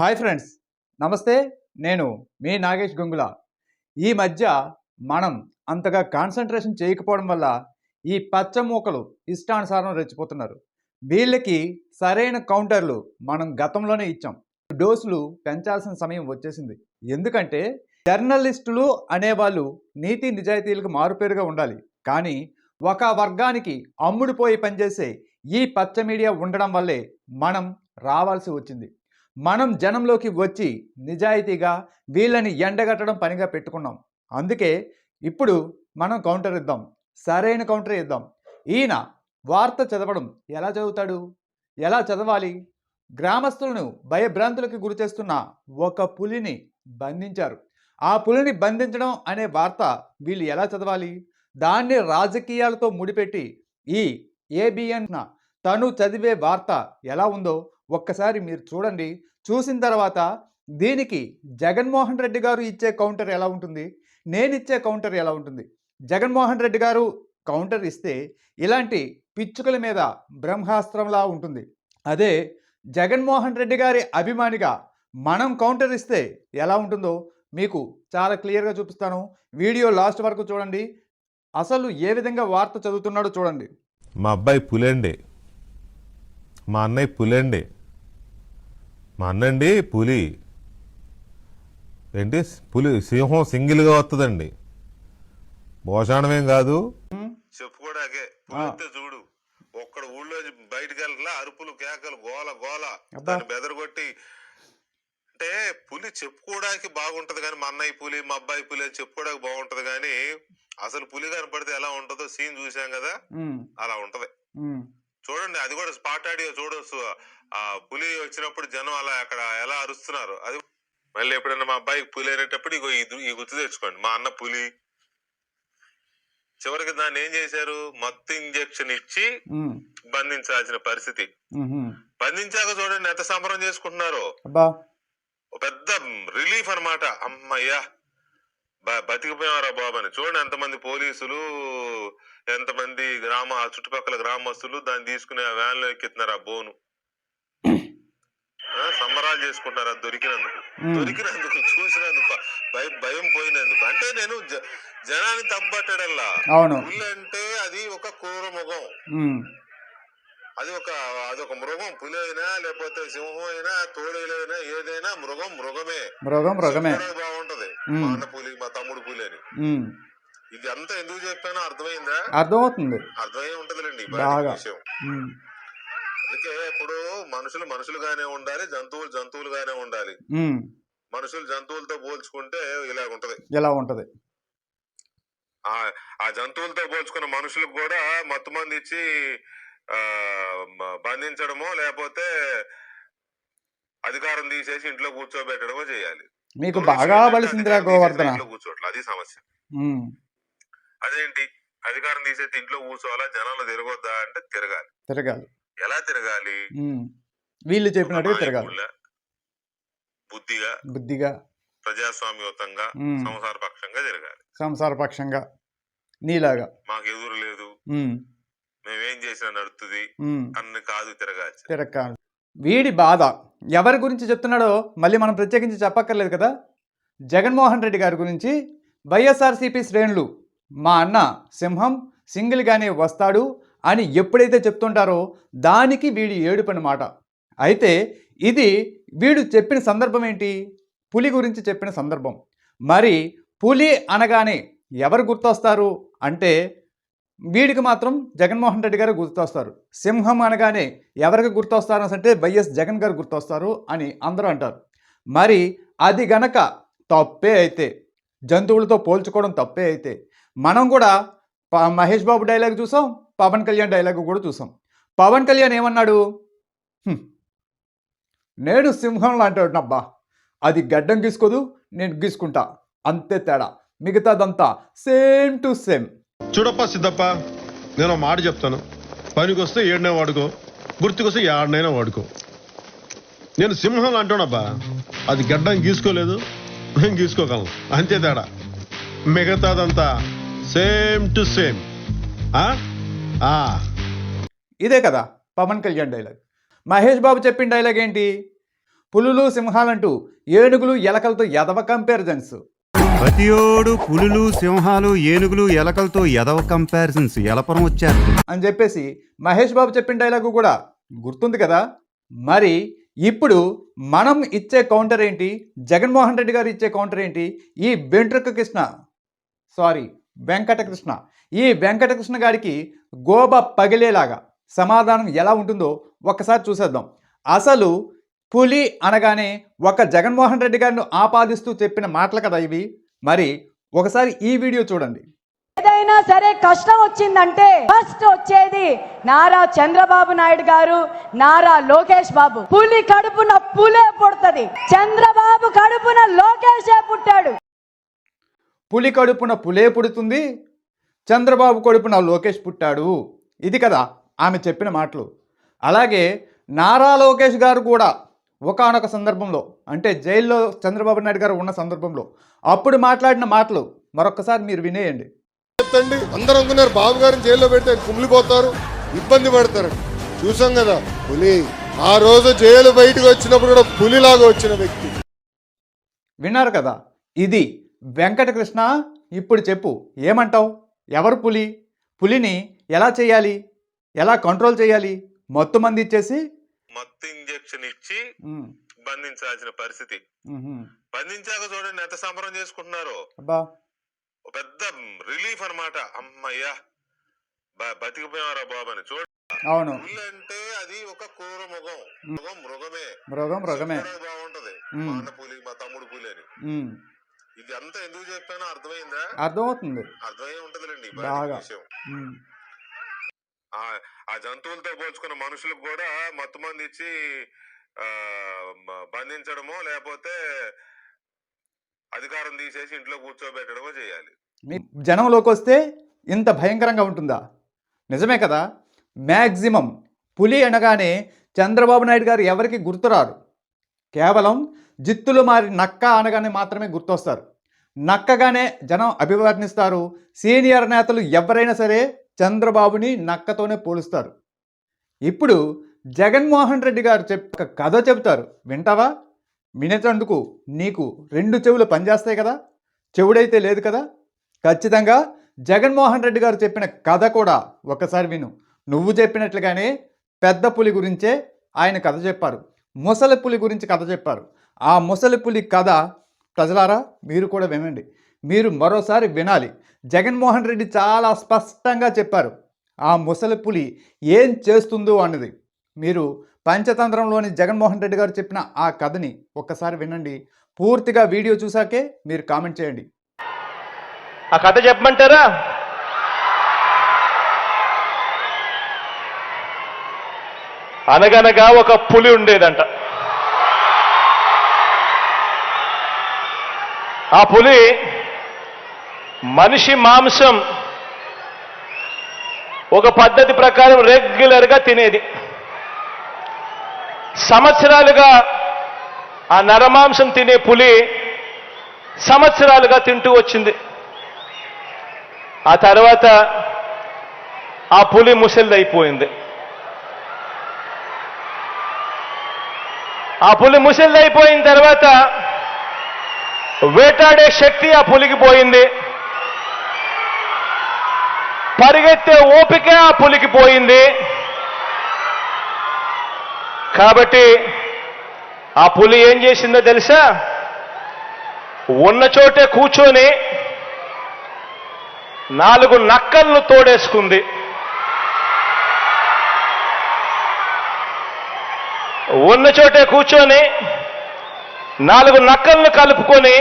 Hi friends నమస్తే. నేను మీ నాగేష్ గొంగుల. ఈ మధ్య మనం అంతగా కాన్సన్ట్రేషన్ చేయకపోవడం వల్ల ఈ పచ్చ మూకలు ఇష్టానుసారం రెచ్చిపోతున్నారు. వీళ్ళకి సరైన కౌంటర్లు మనం గతంలోనే ఇచ్చాం. డోసులు పెంచాల్సిన సమయం వచ్చేసింది. ఎందుకంటే జర్నలిస్టులు అనేవాళ్ళు నీతి నిజాయితీలకు మారుపేరుగా ఉండాలి. కానీ ఒక వర్గానికి అమ్ముడుపోయి పనిచేసే ఈ పచ్చ మీడియా ఉండడం వల్లే మనం రావాల్సి వచ్చింది. మనం జనంలోకి వచ్చి నిజాయితీగా వీళ్ళని ఎండగట్టడం పనిగా పెట్టుకున్నాం. అందుకే ఇప్పుడు మనం కౌంటర్ ఇద్దాం. సరైన కౌంటర్ ఇద్దాం. ఈయన వార్త చదవడం ఎలా చదువుతాడు? ఎలా చదవాలి? గ్రామస్తులను భయభ్రాంతులకు గురి చేస్తున్న ఒక పులిని బంధించారు. ఆ పులిని బంధించడం అనే వార్త వీళ్ళు ఎలా చదవాలి? దాన్ని రాజకీయాలతో ముడిపెట్టి ఈ ఏబిఎన్ తను చదివే వార్త ఎలా ఉందో ఒక్కసారి మీరు చూడండి. చూసిన తర్వాత దీనికి జగన్మోహన్ రెడ్డి గారు ఇచ్చే కౌంటర్ ఎలా ఉంటుంది? నేను ఇచ్చే కౌంటర్ ఎలా ఉంటుంది? జగన్మోహన్ రెడ్డి గారు కౌంటర్ ఇస్తే ఇలాంటి పిచ్చుకల మీద బ్రహ్మాస్త్రంలా ఉంటుంది. అదే జగన్మోహన్ రెడ్డి గారి అభిమానిగా మనం కౌంటర్ ఇస్తే ఎలా ఉంటుందో మీకు చాలా క్లియర్గా చూపిస్తాను. వీడియో లాస్ట్ వరకు చూడండి. అసలు ఏ విధంగా వార్త చదువుతున్నాడో చూడండి. మా అబ్బాయి పులేండే. మా అన్నయ్య పులేండే. మా అన్నండి పులి. ఏంటి? పులి సింహం సింగిల్గా వస్తుందండి భోషాణమేం కాదు. చెప్పుకోడాకే పులిస్తే చూడు. ఒక్కడ ఊళ్ళో బయటికి వెళ్ళలా అరుపులు కేకలు గోల గోల. దాన్ని బెదరగొట్టి అంటే పులి చెప్పుకోవడానికి బాగుంటది కానీ మా అన్నయ్య పులి మా అబ్బాయి పులి అని చెప్పుకోవడానికి బాగుంటది కానీ అసలు పులి కనపడితే ఎలా ఉంటుందో సీన్ చూసాం కదా? అలా ఉంటది. చూడండి అది కూడా స్పాట్ ఆడియో చూడొచ్చు. ఆ పులి వచ్చినప్పుడు జనం అలా అక్కడ ఎలా అరుస్తున్నారు? అది మళ్ళీ ఎప్పుడైనా మా అబ్బాయికి పులి అనేటప్పుడు ఇగో ఈ గుర్తు తెచ్చుకోండి. మా అన్న పులి. చివరికి దాన్ని ఏం చేశారు? మత్తు ఇంజెక్షన్ ఇచ్చి బంధించాల్సిన పరిస్థితి. బంధించాక చూడండి ఎంత సంబరం చేసుకుంటున్నారో. పెద్ద రిలీఫ్ అన్నమాట. అమ్మయ్యా. బతికిపోయారా బాబు అని చూడండి ఎంతమంది పోలీసులు ఎంతమంది గ్రామ చుట్టుపక్కల గ్రామస్తులు దాన్ని తీసుకుని ఆ వ్యాన్లో ఎక్కిస్తున్నారు ఆ బోను. సంబరాలు చేసుకుంటున్నారు అది దొరికినందుకు. దొరికినందుకు చూసినందుకు భయం పోయినందుకు. అంటే నేను జనాన్ని తప్పట్టడంలా అవును. పులి అంటే అది ఒక క్రూర ఉమ్, అది ఒక అదొక మృగం పులి అయినా లేకపోతే సింహం అయినా తోడేలైనా ఏదైనా మృగం మృగమే. మృగం మృగమే. బాగుంటది. మా అన్న పులి మా తమ్ముడు పులి అని. ఇది అంతా ఎందుకు చెప్పానో అర్థమైందా? అర్థమవుతుంది. అర్థమై ఉంటదిలేండి విషయం. అందుకే ఇప్పుడు మనుషులు మనుషులుగానే ఉండాలి జంతువులు జంతువులుగానే ఉండాలి. మనుషులు జంతువులతో పోల్చుకుంటే ఇలా ఉంటది. ఎలా ఉంటుంది. ఆ ఆ జంతువులతో పోల్చుకున్న మనుషులకు కూడా మత్తు మంది ఇచ్చి బంధించడమో లేకపోతే అధికారం తీసేసి ఇంట్లో కూర్చోబెట్టడమో చేయాలి. మీకు బాగా బలిసిందిరా గోవర్ధన. ఇంట్లో కూర్చోట్లేదు అది సమస్య. అదేంటి? అధికారం తీసేసి ఇంట్లో కూర్చోవాలా? జనాలు తిరగొద్దా అంటే తిరగాలి. తిరగాలి. ఎలా తిరగాలి? వీళ్ళు చెప్పినట్టుగా తిరగాలి. బుద్ధిగా బుద్ధిగా. ప్రజాస్వామ్యయుతంగా ఉమ్, సంసార పక్షంగా తిరగాలి. సంసారపక్షంగా. నీలాగా. మాకు ఎదురు లేదు మేమేం చేసినా నడుతుంది అన్ని కాదు తిరగాలి తిరక్కాలి. వీడి బాధ. ఎవరి గురించి చెప్తున్నాడో మళ్ళీ మనం ప్రత్యేకించి చెప్పక్కర్లేదు కదా? జగన్మోహన్ రెడ్డి గారి గురించి వైఎస్ఆర్సీపీ శ్రేణులు మా అన్న సింహం సింగిల్గానే వస్తాడు. అని ఎప్పుడైతే చెప్తుంటారో దానికి వీడి ఏడుపని మాట అయితే ఇది వీడు చెప్పిన సందర్భం ఏంటి? పులి గురించి చెప్పిన సందర్భం. మరి పులి అనగానే ఎవరు గుర్తొస్తారు? అంటే వీడికి మాత్రం జగన్మోహన్ రెడ్డి గారు గుర్తొస్తారు. సింహం అనగానే ఎవరికి గుర్తొస్తారు అంటే వైఎస్ జగన్ గారు గుర్తొస్తారు అని అందరూ అంటారు. మరి అది గనక తప్పే అయితే జంతువులతో పోల్చుకోవడం తప్పే అయితే మనం కూడా ప- మహేష్ బాబు డైలాగ్ చూసాం? పవన్ కళ్యాణ్ డైలాగ్ కూడా చూసాం. పవన్ కళ్యాణ్ ఏమన్నాడు? నేను సింహం లాంటి అబ్బా అది గడ్డం గీసుకోదు నేను గీసుకుంటా. అంతే తేడా. మిగతాదంతా సేమ్ టు సేమ్. చూడప్ప సిద్ధప్ప నేను మాట చెప్తాను. పనికొస్తే ఏడనే వాడుకో గుర్తుకొస్తే ఏడనైనా వాడుకో. నేను సింహం అంటానబ్బా అది గడ్డం గీసుకోలేదు నేను గీసుకోగలను. అంతే తేడా. మిగతాదంతా సేమ్ టు సేమ్. ఇదే కదా పవన్ కళ్యాణ్ డైలాగ్. మహేష్ బాబు చెప్పిన డైలాగ్ ఏంటి? పులులు సింహాలంటూ ఏనుగులు ఎలకలతో ఎదవ కంపారిజన్స్. ప్రతియోడు పులులు సింహాలు ఏనుగులు ఎలకలతో ఎదవ కంపారిజన్స్. ఎలపరం వచ్చారు. అని చెప్పేసి మహేష్ బాబు చెప్పిన డైలాగు కూడా గుర్తుంది కదా? మరి ఇప్పుడు మనం ఇచ్చే కౌంటర్ ఏంటి? జగన్మోహన్ రెడ్డి గారు ఇచ్చే కౌంటర్ ఏంటి? ఈ వెంట్రుక కృష్ణ. సారీ వెంకటకృష్ణ. ఈ వెంకటకృష్ణ గారికి గోబ పగిలేలాగా సమాధానం ఎలా ఉంటుందో ఒక్కసారి చూసేద్దాం. అసలు పులి అనగానే ఒక జగన్మోహన్ రెడ్డి గారిని ఆపాదిస్తూ చెప్పిన మాటలు కదా ఇవి. మరి ఒకసారి ఈ వీడియో చూడండి. ఏదైనా సరే కష్టం వచ్చిందంటే ఫస్ట్ వచ్చేది నారా చంద్రబాబు నాయుడు గారు నారా లోకేష్ బాబు. పులి కడుపున పులే పుడుతుంది. చంద్రబాబు కడుపున లోకేషే పుట్టాడు. పులి కడుపున పులే పుడుతుంది. చంద్రబాబు కడుపున లోకేష్ పుట్టాడు. ఇది కదా ఆమె చెప్పిన మాటలు. అలాగే నారా లోకేష్ గారు కూడా ఒకానొక సందర్భంలో అంటే జైల్లో చంద్రబాబు నాయుడు గారు ఉన్న సందర్భంలో అప్పుడు మాట్లాడిన మాటలు మరొకసారి మీరు వినేయండి. ఎత్తండి అందరూ అనుకున్నారు బాబు గారిని జైల్లో పెడితే కుమిలిపోతారు ఇబ్బంది పడతారు. చూసాం కదా పులి. ఆ రోజు జైలు బయటకు వచ్చినప్పుడు కూడా పులిలాగా వచ్చిన వ్యక్తి. విన్నారు కదా. ఇది వెంకటకృష్ణ ఇప్పుడు చెప్పు ఏమంటావు? ఎవరు పులి? పులిని ఎలా చేయాలి? ఎలా కంట్రోల్ చేయాలి? మొత్తం మంది ఇచ్చేసి? మత్తు ఇంజెక్షన్ ఇచ్చి బంధించాల్సిన పరిస్థితి. బంధించాక చూడండి ఎంత సంబరం చేసుకుంటున్నారో. పెద్ద రిలీఫ్ అన్నమాట. అమ్మయ్యా. బతికిపోయారా బాబు అని చూడండి అవును. పులి అంటే అది ఒక క్రూర మృగం. మృగం మృగమే. మృగం మృగమే. బాగుంటది. మా అన్న పులి మా తమ్ముడు పులి అని. ఇది అంతా ఎందుకు చెప్పానో అర్థమైందా? అర్థమవుతుంది. అర్థమై ఉంటదిలేండి బాగా. ఆ జంతువులతో పోల్చుకున్న మనుషులకు కూడా మత్తు మంది ఇచ్చి బంధించడమో లేకపోతే అధికారం తీసేసి ఇంట్లో కూర్చోబెట్టడమో చేయాలి. మీ జనంలోకి వస్తే ఇంత భయంకరంగా ఉంటుందా? నిజమే కదా? మ్యాక్సిమం పులి అనగానే చంద్రబాబు నాయుడు గారు ఎవరికి గుర్తురారు? కేవలం జిత్తులు మారి నక్క అనగానే మాత్రమే గుర్తొస్తారు. నక్కగానే జనం అభివర్ణిస్తారు. సీనియర్ నేతలు ఎవరైనా సరే చంద్రబాబుని నక్కతోనే పోలుస్తారు. ఇప్పుడు జగన్మోహన్ రెడ్డి గారు చెప్ప కథ చెబుతారు. వింటావా? వినేటందుకు నీకు రెండు చెవులు పనిచేస్తాయి కదా? చెవుడైతే లేదు కదా? ఖచ్చితంగా జగన్మోహన్ రెడ్డి గారు చెప్పిన కథ కూడా ఒకసారి విను. నువ్వు చెప్పినట్లుగానే పెద్ద పులి గురించే ఆయన కథ చెప్పారు. ముసలి పులి గురించి కథ చెప్పారు. ఆ ముసలి పులి కథ ప్రజలారా మీరు కూడా వినండి. మీరు మరోసారి వినాలి. జగన్మోహన్ రెడ్డి చాలా స్పష్టంగా చెప్పారు. ఆ ముసలి పులి ఏం చేస్తుందో అన్నది. మీరు పంచతంత్రంలోని జగన్మోహన్ రెడ్డి గారు చెప్పిన ఆ కథని ఒక్కసారి వినండి. పూర్తిగా వీడియో చూసాకే మీరు కామెంట్ చేయండి. ఆ కథ చెప్పమంటారా? అనగనగా ఒక పులి ఉండేదంట. ఆ పులి మనిషి మాంసం ఒక పద్ధతి ప్రకారం రెగ్యులర్గా తినేది. సంవత్సరాలుగా ఆ నరమాంసం తినే పులి సంవత్సరాలుగా తింటూ వచ్చింది. ఆ తర్వాత ఆ పులి ముసలిదైపోయింది. ఆ పులి ముసిల్దైపోయిన తర్వాత వేటాడే శక్తి ఆ పులికి పోయింది. పరిగెత్తే ఓపిక ఆ పులికి పోయింది. కాబట్టి ఆ పులి ఏం చేసిందో తెలుసా? ఉన్న చోటే కూర్చొని నాలుగు నక్కలను తోడేసుకుంది. ఉన్న చోటే కూర్చొని నాలుగు నక్కలను కలుపుకొని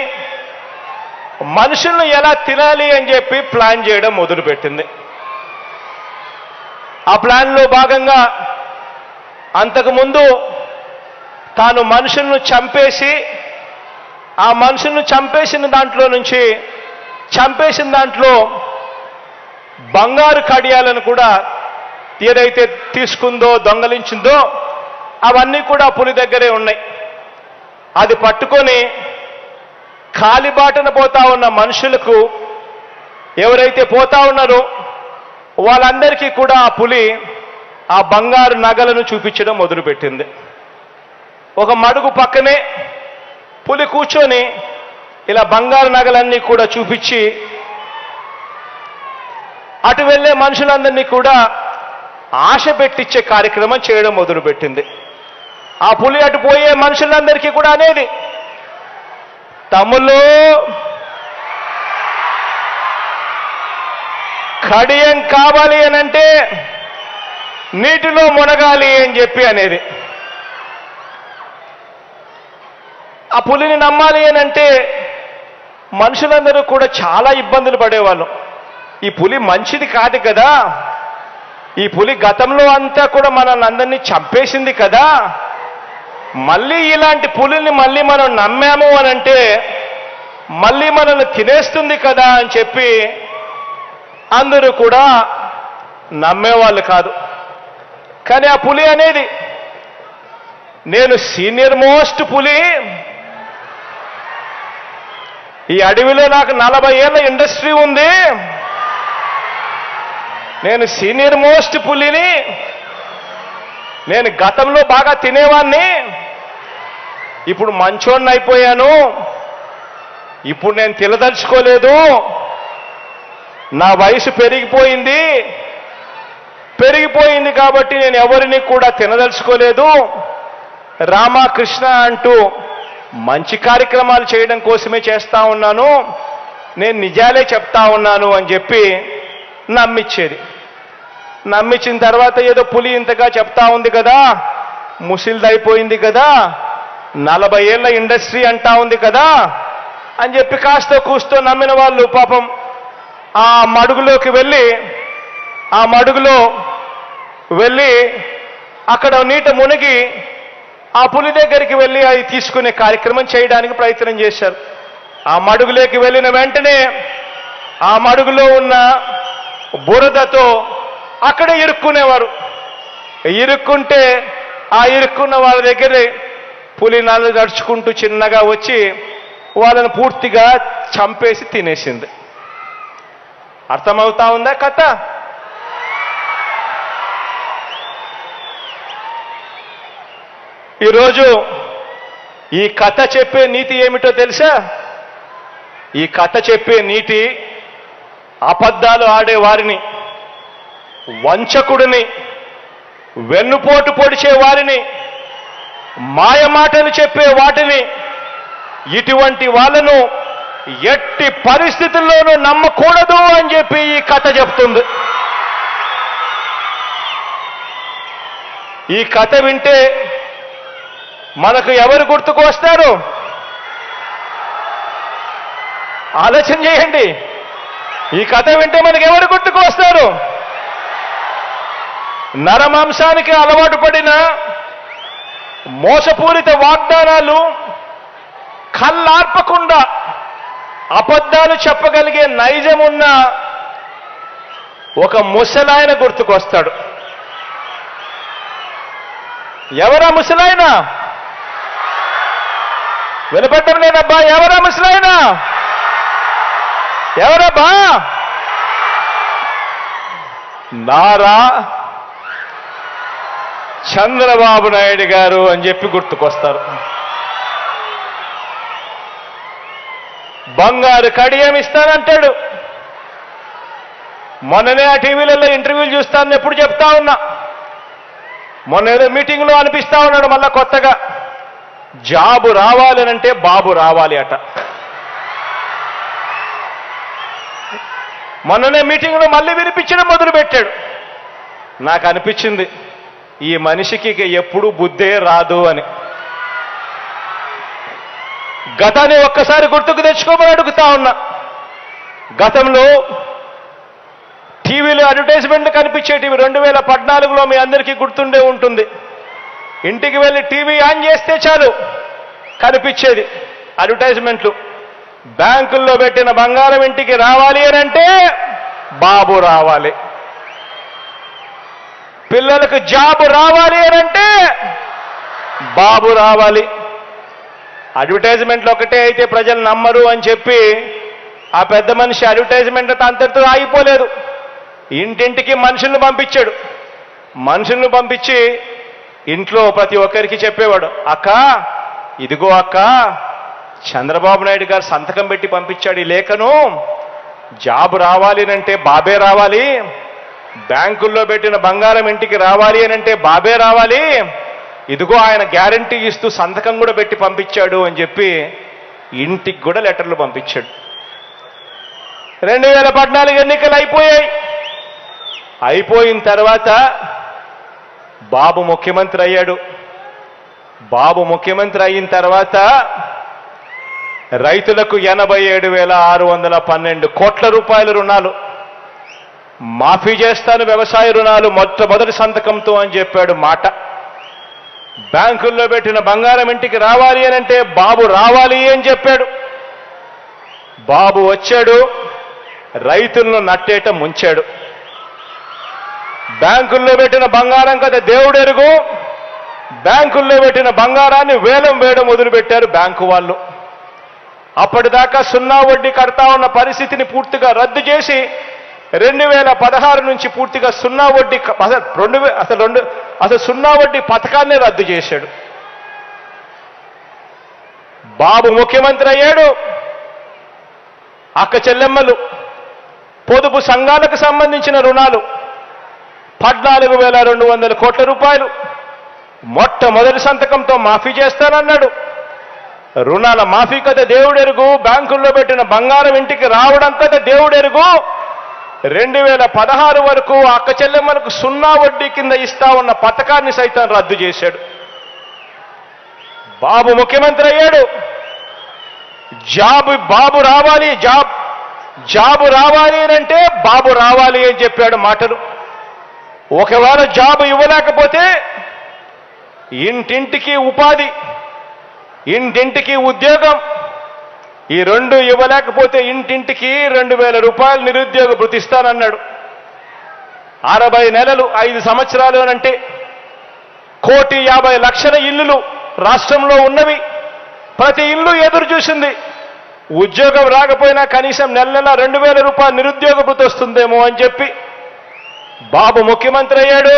మనుషులను ఎలా తినాలి అని చెప్పి ప్లాన్ చేయడం మొదలుపెట్టింది. ఆ ప్లాన్లో భాగంగా అంతకుముందు తాను మనుషులను చంపేసి ఆ మనుషులను చంపేసిన దాంట్లో నుంచి చంపేసిన దాంట్లో బంగారు కడియాలను కూడా ఏదైతే తీసుకుందో దొంగలించిందో అవన్నీ కూడా పులి దగ్గరే ఉన్నాయి. అది పట్టుకొని కాలిబాటన పోతా ఉన్న మనుషులకు ఎవరైతే పోతా ఉన్నారో వాళ్ళందరికీ కూడా ఆ పులి ఆ బంగారు నగలను చూపించడం మొదలుపెట్టింది. ఒక మడుగు పక్కనే పులి కూర్చొని ఇలా బంగారు నగలన్నీ కూడా చూపించి అటు వెళ్ళే మనుషులందరినీ కూడా ఆశ పెట్టించే కార్యక్రమం చేయడం మొదలుపెట్టింది. ఆ పులి అటు పోయే మనుషులందరికీ కూడా అనేది. తమ్ముళ్ళు కడియం కావాలి అని అంటే నీటిలో మునగాలి అని చెప్పి అనేది. ఆ పులిని నమ్మాలి అని అంటే మనుషులందరూ కూడా చాలా ఇబ్బందులు పడేవాళ్ళు. ఈ పులి మంచిది కాదు కదా. ఈ పులి గతంలో అంతా కూడా మనల్ని అందరినీ చంపేసింది కదా. మళ్ళీ ఇలాంటి పులిని మళ్ళీ మనం నమ్మాము అని అంటే మళ్ళీ మనల్ని తినేస్తుంది కదా అని చెప్పి అందరూ కూడా నమ్మేవాళ్ళు కాదు. కానీ ఆ పులి అనేది నేను సీనియర్ మోస్ట్ పులి. ఈ అడవిలో నాకు నలభై ఏళ్ళ ఇండస్ట్రీ ఉంది. నేను సీనియర్ మోస్ట్ పులిని నేను గతంలో బాగా తినేవాడిని ఇప్పుడు మంచోడిని అయిపోయాను. ఇప్పుడు నేను తినదలుచుకోలేదు నా వయసు పెరిగిపోయింది. పెరిగిపోయింది కాబట్టి నేను ఎవరిని కూడా తినదలుచుకోలేదు. రామకృష్ణ అంటూ మంచి కార్యక్రమాలు చేయడం కోసమే చేస్తా ఉన్నాను. నేను నిజాలే చెప్తా ఉన్నాను అని చెప్పి నమ్మిచ్చేది. నమ్మించిన తర్వాత ఏదో పులి ఇంతగా చెప్తా ఉంది కదా. ముసిల్దైపోయింది కదా. నలభై ఏళ్ళ ఇండస్ట్రీ అంటా ఉంది కదా అని చెప్పి కాస్త కూస్తో నమ్మిన వాళ్ళు పాపం ఆ మడుగులోకి వెళ్ళి ఆ మడుగులో వెళ్ళి అక్కడ నీట మునిగి ఆ పులి దగ్గరికి వెళ్ళి అది తీసుకునే కార్యక్రమం చేయడానికి ప్రయత్నం చేశారు. ఆ మడుగులోకి వెళ్ళిన వెంటనే ఆ మడుగులో ఉన్న బురదతో అక్కడే ఇరుక్కునేవారు. ఇరుక్కుంటే ఆ ఇరుక్కున్న వాళ్ళ దగ్గరే పులి గడుచుకుంటూ నడుచుకుంటూ చిన్నగా వచ్చి వాళ్ళని పూర్తిగా చంపేసి తినేసింది. అర్థమవుతా ఉందా కథ? ఈరోజు ఈ కథ చెప్పే నీతి ఏమిటో తెలుసా? ఈ కథ చెప్పే నీతి అబద్ధాలు ఆడే వారిని వంచకుడిని వెన్నుపోటు పొడిచే వారిని మాయ మాటలు చెప్పే వాటిని ఇటువంటి వాళ్ళను ఎట్టి పరిస్థితుల్లోనూ నమ్మకూడదు అని చెప్పి ఈ కథ చెప్తుంది. ఈ కథ వింటే మనకు ఎవరు గుర్తుకు వస్తారు? ఆలోచన చేయండి. ఈ కథ వింటే మనకు ఎవరు గుర్తుకు వస్తారు? నరమాంసానికి అలవాటు పడిన మోసపూరిత వాగ్దానాలు కళ్ళార్పకుండా అబద్ధాలు చెప్పగలిగే నైజమున్న ఒక ముసలాయన గుర్తుకొస్తాడు. ఎవరా ముసలాయన? వినపడ్డం లేదబ్బా ఎవరా ముసలాయన? ఎవరబ్బా నారా చంద్రబాబు నాయుడు గారు అని చెప్పి గుర్తుకొస్తారు. బంగారు కడియం ఇస్తానంటాడు. మొన్ననే ఆ టీవీలలో ఇంటర్వ్యూలు చూస్తానని ఎప్పుడు చెప్తా ఉన్నా. మొన్న ఏదో మీటింగ్లో అనిపిస్తా ఉన్నాడు మళ్ళా కొత్తగా. జాబు రావాలనంటే బాబు రావాలి అట. మొన్ననే మీటింగ్లో మళ్ళీ వినిపించడం మొదలు పెట్టాడు నాకు అనిపించింది. ఈ మనిషికి ఎప్పుడు బుద్ధే రాదు అని. గతాన్ని ఒక్కసారి గుర్తుకు తెచ్చుకోమని అడుగుతా ఉన్నా. గతంలో టీవీలో అడ్వర్టైజ్మెంట్లు కనిపించేటివి రెండు వేల పద్నాలుగులో మీ అందరికీ గుర్తుండే ఉంటుంది. ఇంటికి వెళ్ళి టీవీ ఆన్ చేస్తే చాలు కనిపించేది అడ్వర్టైజ్మెంట్లు. బ్యాంకుల్లో పెట్టిన బంగారం ఇంటికి రావాలి అని అంటే బాబు రావాలి. పిల్లలకు జాబ్ రావాలి అంటే బాబు రావాలి. అడ్వర్టైజ్మెంట్లు ఒకటే అయితే ప్రజలు నమ్మరు అని చెప్పి ఆ పెద్ద మనిషి అడ్వర్టైజ్మెంట్ అంతటితో ఆగిపోలేదు. ఇంటింటికి మనుషుల్ని పంపించాడు. మనుషుల్ని పంపించి ఇంట్లో ప్రతి ఒక్కరికి చెప్పేవాడు అక్క ఇదిగో అక్క చంద్రబాబు నాయుడు గారు సంతకం పెట్టి పంపించాడు ఈ లేఖను. జాబ్ రావాలి అంటే బాబే రావాలి. బ్యాంకుల్లో పెట్టిన బంగారం ఇంటికి రావాలి అని అంటే బాబే రావాలి. ఇదిగో ఆయన గ్యారంటీ ఇస్తూ సంతకం కూడా పెట్టి పంపించాడు అని చెప్పి ఇంటికి కూడా లెటర్లు పంపించాడు. రెండు వేల పద్నాలుగు ఎన్నికలు అయిపోయాయి. అయిపోయిన తర్వాత బాబు ముఖ్యమంత్రి అయ్యాడు. బాబు ముఖ్యమంత్రి అయిన తర్వాత రైతులకు ఎనభై ఏడు వేల ఆరు వందల పన్నెండు కోట్ల రూపాయల రుణాలు మాఫీ చేస్తాను వ్యవసాయ రుణాలు మొట్టమొదటి సంతకంతో అని చెప్పాడు మాట. బ్యాంకుల్లో పెట్టిన బంగారం ఇంటికి రావాలి అని అంటే బాబు రావాలి అని చెప్పాడు. బాబు వచ్చాడు రైతులను నట్టేట ముంచాడు. బ్యాంకుల్లో పెట్టిన బంగారం కదా దేవుడెరుగు బ్యాంకుల్లో పెట్టిన బంగారాన్ని వేలం వేయడం మొదలుపెట్టారు బ్యాంకు వాళ్ళు. అప్పటిదాకా సున్నా వడ్డీ కడతా ఉన్న పరిస్థితిని పూర్తిగా రద్దు చేసి రెండు వేల పదహారు నుంచి పూర్తిగా సున్నా వడ్డీ అసలు రెండు అసలు రెండు అసలు సున్నా వడ్డీ పథకాన్ని రద్దు చేశాడు. బాబు ముఖ్యమంత్రి అయ్యాడు. అక్క చెల్లెమ్మలు పొదుపు సంఘాలకు సంబంధించిన రుణాలు పద్నాలుగు వేల రెండు వందల కోట్ల రూపాయలు. మొట్టమొదటి సంతకంతో మాఫీ చేస్తానన్నాడు. రుణాల మాఫీ కథ దేవుడెరుగు బ్యాంకుల్లో పెట్టిన బంగారం ఇంటికి రావడం కథ దేవుడెరుగు. రెండు వేల పదహారు వరకు అక్క చెల్లెమ్మలకు సున్నా వడ్డీ కింద ఇస్తా ఉన్న పథకాన్ని సైతం రద్దు చేశాడు. బాబు ముఖ్యమంత్రి అయ్యాడు. జాబ్ బాబు రావాలి జాబ్ జాబు రావాలి అంటే బాబు రావాలి అని చెప్పాడు మాటలు. ఒకవేళ జాబ్ ఇవ్వలేకపోతే ఇంటింటికి ఉపాధి ఇంటింటికి ఉద్యోగం ఈ రెండు ఇవ్వలేకపోతే ఇంటింటికి రెండు వేల రూపాయలు నిరుద్యోగ భృతిస్తానన్నాడు అరవై నెలలు ఐదు సంవత్సరాలు అంటే కోటి యాభై లక్షల ఇల్లులు రాష్ట్రంలో ఉన్నవి. ప్రతి ఇల్లు ఎదురు చూసింది. ఉద్యోగం రాకపోయినా కనీసం నెల నెల రెండు వేల రూపాయలు నిరుద్యోగ భృతి వస్తుందేమో అని చెప్పి బాబు ముఖ్యమంత్రి అయ్యాడు.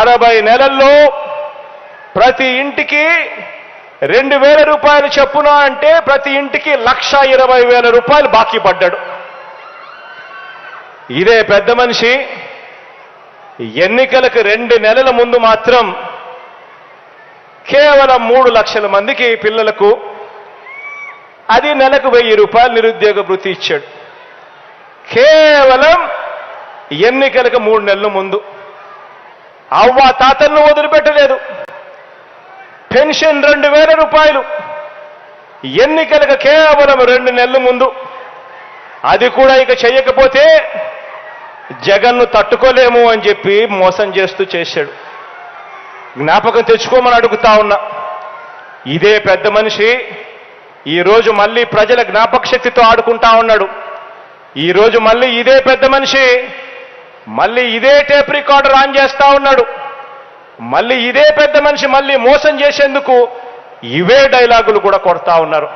అరవై నెలల్లో ప్రతి ఇంటికి రెండు వేల రూపాయలు చెప్పున అంటే ప్రతి ఇంటికి లక్ష ఇరవై వేల రూపాయలు బాకీ పడ్డాడు. ఇదే పెద్ద మనిషి ఎన్నికలకు రెండు నెలల ముందు మాత్రం కేవలం మూడు లక్షల మందికి పిల్లలకు అది నెలకు వెయ్యి రూపాయలు నిరుద్యోగ వృత్తి ఇచ్చాడు. కేవలం ఎన్నికలకు మూడు నెలల ముందు. అవ్వ తాతలను వదిలిపెట్టి పెన్షన్ రెండు వేల రూపాయలు. ఎన్నికలకు కేవలం రెండు నెలల ముందు. అది కూడా ఇక చేయకపోతే జగన్ను తట్టుకోలేము అని చెప్పి మోసం చేస్తూ చేశాడు. జ్ఞాపకం తెచ్చుకోమని అడుగుతా ఉన్నా. ఇదే పెద్ద మనిషి ఈరోజు మళ్ళీ ప్రజల జ్ఞాపక శక్తితో ఆడుకుంటా ఉన్నాడు. ఈరోజు మళ్ళీ ఇదే పెద్ద మనిషి మళ్ళీ ఇదే టేప్ రికార్డర్ ఆన్ చేస్తా ఉన్నాడు. మళ్ళీ ఇదే పెద్ద మనిషి మళ్ళీ మోసం చేసేందుకు ఇవే డైలాగులు కూడా కొడతా ఉన్నారు.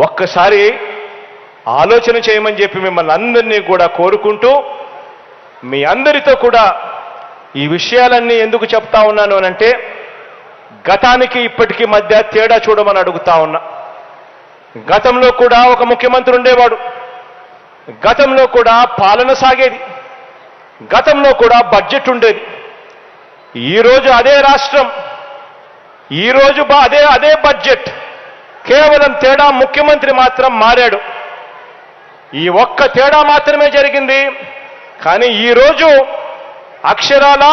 ఒక్కసారి ఆలోచన చేయమని చెప్పి మిమ్మల్ని అందరినీ కూడా కోరుకుంటూ మీ అందరితో కూడా ఈ విషయాలన్నీ ఎందుకు చెప్తా ఉన్నాను అనంటే గతానికి ఇప్పటికీ మధ్య తేడా చూడమని అడుగుతా ఉన్నా. గతంలో కూడా ఒక ముఖ్యమంత్రి ఉండేవాడు. గతంలో కూడా పాలన సాగేది. గతంలో కూడా బడ్జెట్ ఉండేది. ఈరోజు అదే రాష్ట్రం ఈరోజు అదే అదే బడ్జెట్ కేవలం తేడా ముఖ్యమంత్రి మాత్రం మారాడు. ఈ ఒక్క తేడా మాత్రమే జరిగింది. కానీ ఈరోజు అక్షరాల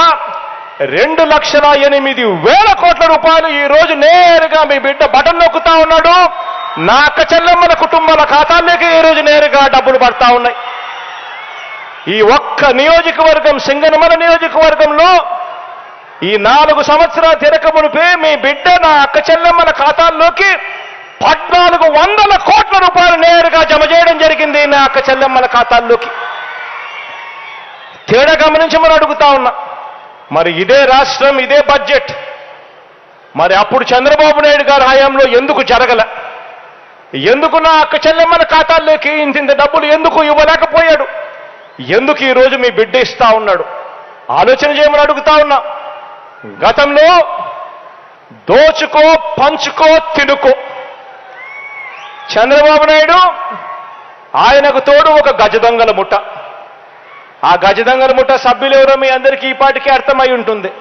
రెండు లక్షల ఎనిమిది వేల కోట్ల రూపాయలు ఈ రోజు నేరుగా మీ బిడ్డ బటన్ నొక్కుతా ఉన్నాడు. నా అక్క చెల్లెమ్మల కుటుంబాల ఖాతాల్లోకి ఈ రోజు నేరుగా డబ్బులు పడతా ఉన్నాయి. ఈ ఒక్క నియోజకవర్గం సింగనమల నియోజకవర్గంలో ఈ నాలుగు సంవత్సరాల తిరకమునిపే మీ బిడ్డ నా అక్క చెల్లెమ్మల ఖాతాల్లోకి పద్నాలుగు వందల కోట్ల రూపాయలు నేరుగా జమ చేయడం జరిగింది నా అక్క చెల్లెమ్మల ఖాతాల్లోకి. తేడా గమనించమని అడుగుతా ఉన్నా. మరి ఇదే రాష్ట్రం ఇదే బడ్జెట్. మరి అప్పుడు చంద్రబాబు నాయుడు గారి హయాంలో ఎందుకు జరగల? ఎందుకు నా అక్క చెల్లెమ్మల ఖాతాల్లోకి ఇంత ఇంత డబ్బులు ఎందుకు ఇవ్వలేకపోయాడు? ఎందుకు ఈరోజు మీ బిడ్డ ఇస్తా ఉన్నాడు? ఆలోచన చేయమని అడుగుతా ఉన్నా. గతంలో దోచుకో పంచుకో తినుకో. చంద్రబాబు నాయుడు ఆయనకు తోడు ఒక గజదొంగల ముఠ. ఆ గజదొంగల ముఠ సభ్యులు ఎవరో మీ అందరికీ ఈ పాటికి అర్థమై ఉంటుంది.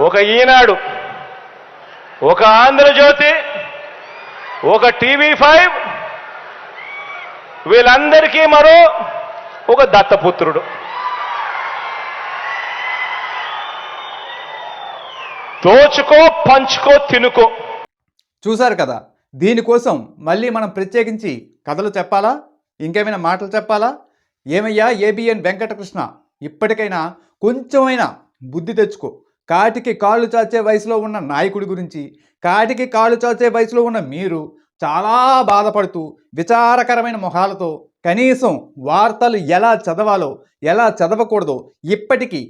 ఒక ఈనాడు ఒక ఆంధ్రజ్యోతి ఒక టీవీ ఫైవ్ వీళ్ళందరికీ మరో ఒక దత్తపుత్రుడు. దోచుకో పంచుకో తినుకో. చూశారు కదా దీనికోసం మళ్ళీ మనం ప్రత్యేకించి కథలు చెప్పాలా? ఇంకేమైనా మాటలు చెప్పాలా? ఏమయ్యా ఏబిఎన్ వెంకటకృష్ణ ఇప్పటికైనా కొంచెమైనా బుద్ధి తెచ్చుకో. కాటికి కాళ్ళు చాచే వయసులో ఉన్న నాయకుడి గురించి కాటికి కాళ్ళు చాచే వయసులో ఉన్న మీరు చాలా బాధపడుతూ విచారకరమైన మొహాలతో కనీసం వార్తలు ఎలా చదవాలో ఎలా చదవకూడదో ఇప్పటికీ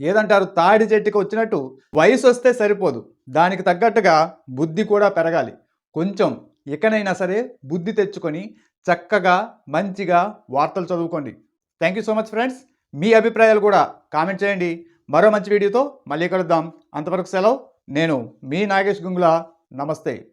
ఏదంటారు? తాడి చెట్టుకి వచ్చినట్టు వయసు వస్తే సరిపోదు. దానికి తగ్గట్టుగా బుద్ధి కూడా పెరగాలి. కొంచెం ఇకనైనా సరే బుద్ధి తెచ్చుకొని చక్కగా మంచిగా వార్తలు చదువుకోండి. Thank you so much friends మీ అభిప్రాయాలు కూడా కామెంట్ చేయండి. మరో మంచి వీడియోతో మళ్ళీ కలుద్దాం. అంతవరకు సెలవు. నేను మీ నాగేష్ గుంగుల. నమస్తే.